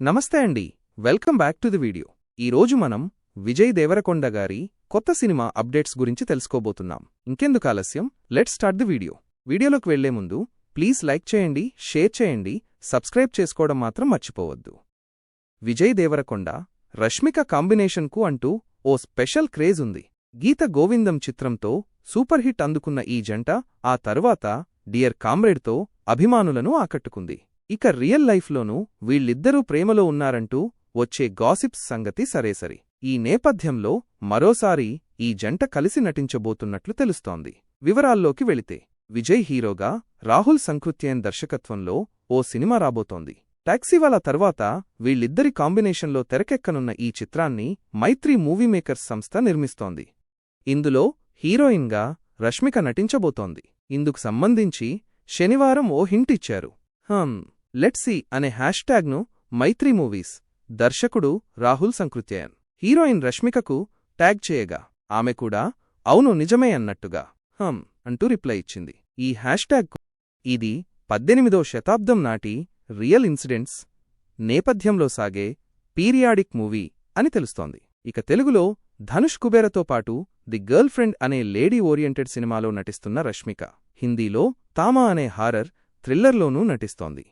నమస్తే అండి. Welcome back to the video. ఈరోజు మనం విజయ్ దేవరకొండ గారి కొత్త సినిమా అప్డేట్స్ గురించి తెలుసుకోబోతున్నాం. ఇంకెందుకు ఆలస్యం? Let's start the video. వీడియోలోకి వెళ్ళే ముందు ప్లీజ్ లైక్ చేయండి షేర్ చేయండి సబ్స్క్రైబ్ చేసుకోవడం మాత్రం మర్చిపోవద్దు. విజయ్ దేవరకొండ రష్మిక కాంబినేషన్కు అంటూ ఓ స్పెషల్ క్రేజ్ ఉంది. గీత గోవిందం చిత్రంతో సూపర్ హిట్ అందుకున్న ఈ జంట ఆ తరువాత డియర్ కామ్రేడ్తో అభిమానులను ఆకట్టుకుంది. ఇక రియల్ లైఫ్లోనూ వీళ్ళిద్దరూ ప్రేమలో ఉన్నారంటూ వచ్చే గాసిప్స్ సంగతి సరేసరి ఈ నేపథ్యంలో మరోసారి ఈ జంట కలిసి నటించబోతున్నట్లు తెలుస్తోంది. వివరాల్లోకి వెళితే విజయ్ హీరోగా రాహుల్ సంకృత్యన్ దర్శకత్వంలో ఓ సినిమా రాబోతోంది. టాక్సీవాలా తర్వాత వీళ్ళిద్దరి కాంబినేషన్లో తెరకెక్కనున్న ఈ చిత్రాన్ని మైత్రి మూవీ మేకర్స్ సంస్థ నిర్మిస్తోంది. ఇందులో హీరోయిన్గా రష్మిక నటించబోతోంది. ఇందుకు సంబంధించి శనివారం ఓ హింట్ ఇచ్చారు. హమ్ లెట్సీ అనే హ్యాష్ ట్యాగ్ను మైత్రి మూవీస్. దర్శకుడు రాహుల్ సంకృత్యయన్ హీరోయిన్ రష్మికకు ట్యాగ్ చేయగా ఆమె కూడా అవును నిజమే అన్నట్టుగా. హమ్ అంటూ రిప్లై ఇచ్చింది. ఈ హ్యాష్ ట్యాగ్ ఇది పద్దెనిమిదో శతాబ్దం నాటి రియల్ ఇన్సిడెంట్స్ నేపథ్యంలో సాగే పీరియాడిక్ మూవీ అని తెలుస్తోంది. ఇక తెలుగులో ధనుష్ కుబేరతో పాటు ది గర్ల్ ఫ్రెండ్ అనే లేడీ ఓరియంటెడ్ సినిమాలో నటిస్తున్న రష్మిక. హిందీలో తామా అనే హారర్ థ్రిల్లర్లోనూ నటిస్తోంది.